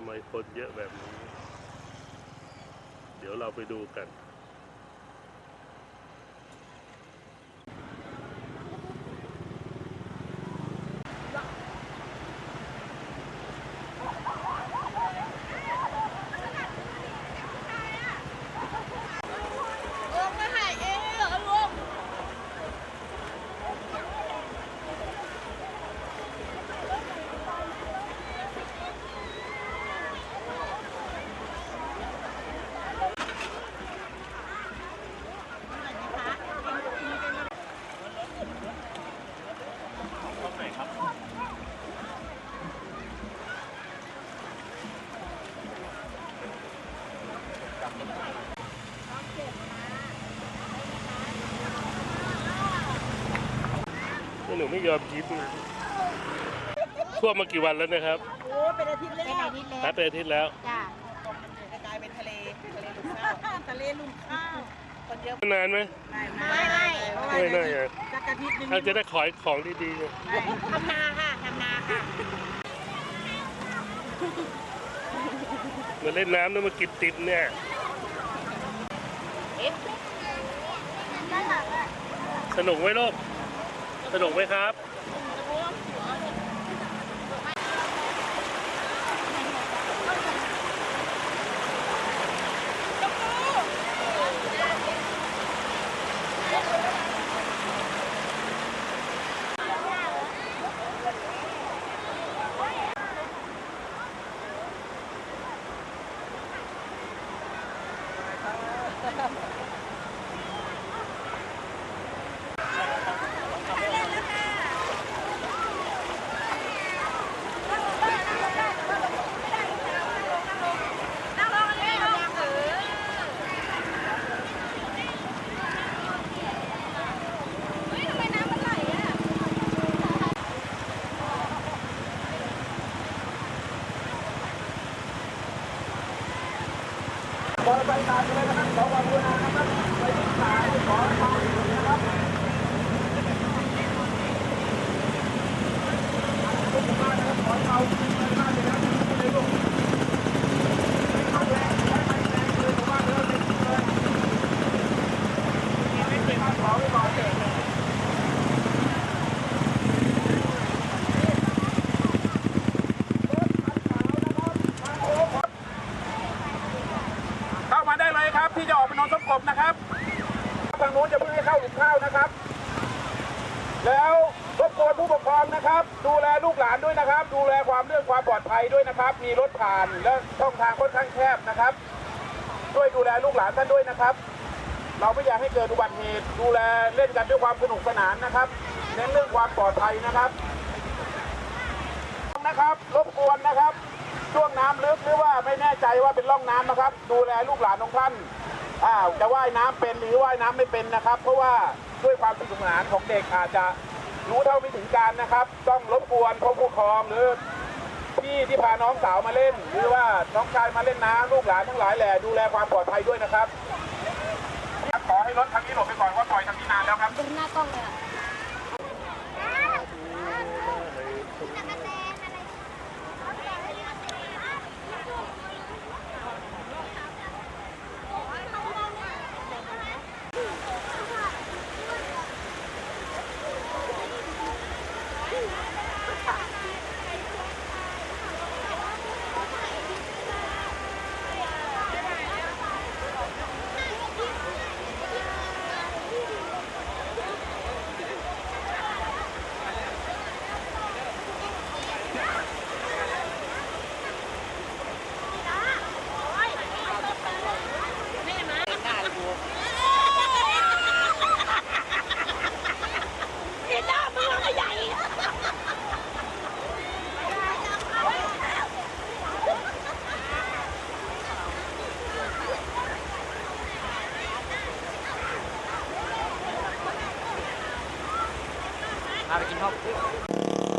ทำไมคนเยอะแบบนี้ เดี๋ยวเราไปดูกัน ลุงไม่ให้เองเหรอลุง นี่ หนูไม่ยอมกินท่วมมากี่วันแล้วนะครับโอ้เป็นอาทิตย์แล้วเป็นอาทิตย์แล้วนับเป็นอาทิตย์แล้วจ้ะกระจายเป็นทะเลทะเลลุ่มข้าวทะเลลุ่มข้าวคนเยอะนานไหมไม่ไม่ไม่ไม่อะจักอาทิตย์หนึงอาจจะได้ขอยของดีๆทำนาค่ะทำนาค่ะมาเล่นน้ำแล้วมากินติดเนี่ยสนุกไหมลูก สนุกไหมครับ บร์ไปตามเลยนะครับขอความรุณานะครับไปที่สายขอความาได้เลยครับที่จะออกไปนอนสมกบนะครับ ทางนู้นจะ เพิ่งให้เข้าหลุมข้าวนะครับ แล้วรบกวนผู้ปกครองนะครับ ดูแลลูกหลานด้วยนะครับ ดูแลความเรื่องความปลอดภัยด้วยนะครับ มีรถผ่านและช่องทางค่อนข้างแคบนะครับ ช่วยดูแลลูกหลานท่านด้วยนะครับ เราไม่อยากให้เกิดอุบัติเหตุดูแลเล่นกันด้วยความสนุกสนานนะครับเน้นเรื่องความปลอดภัยนะครับนะครับ รบกวนนะครับช่วงน้ำลึกหรือว่าไม่แน่ใจว่าเป็นร่องน้ำนะครับ ดูแลลูกหลานของท่าน อ่าจะว่ายน้ำเป็นหรือว่ายน้ำไม่เป็นนะครับ เพราะว่าด้วยความสนุกสนานของเด็กอาจจะรู้เท่าไม่ถึงการนะครับ ต้องรบกวนผู้ปกครองหรือพี่ที่พาน้องสาวมาเล่น หรือว่าน้องชายมาเล่นน้ำลูกหลานทั้งหลายแหล่ดูแลความปลอดภัยด้วยนะครับขอให้รถทางนี้หลบไปก่อนว่าปล่อยทางนี้นานแล้วครับดูหน้ากล้องเลย อ่ะพาไปกินข้าว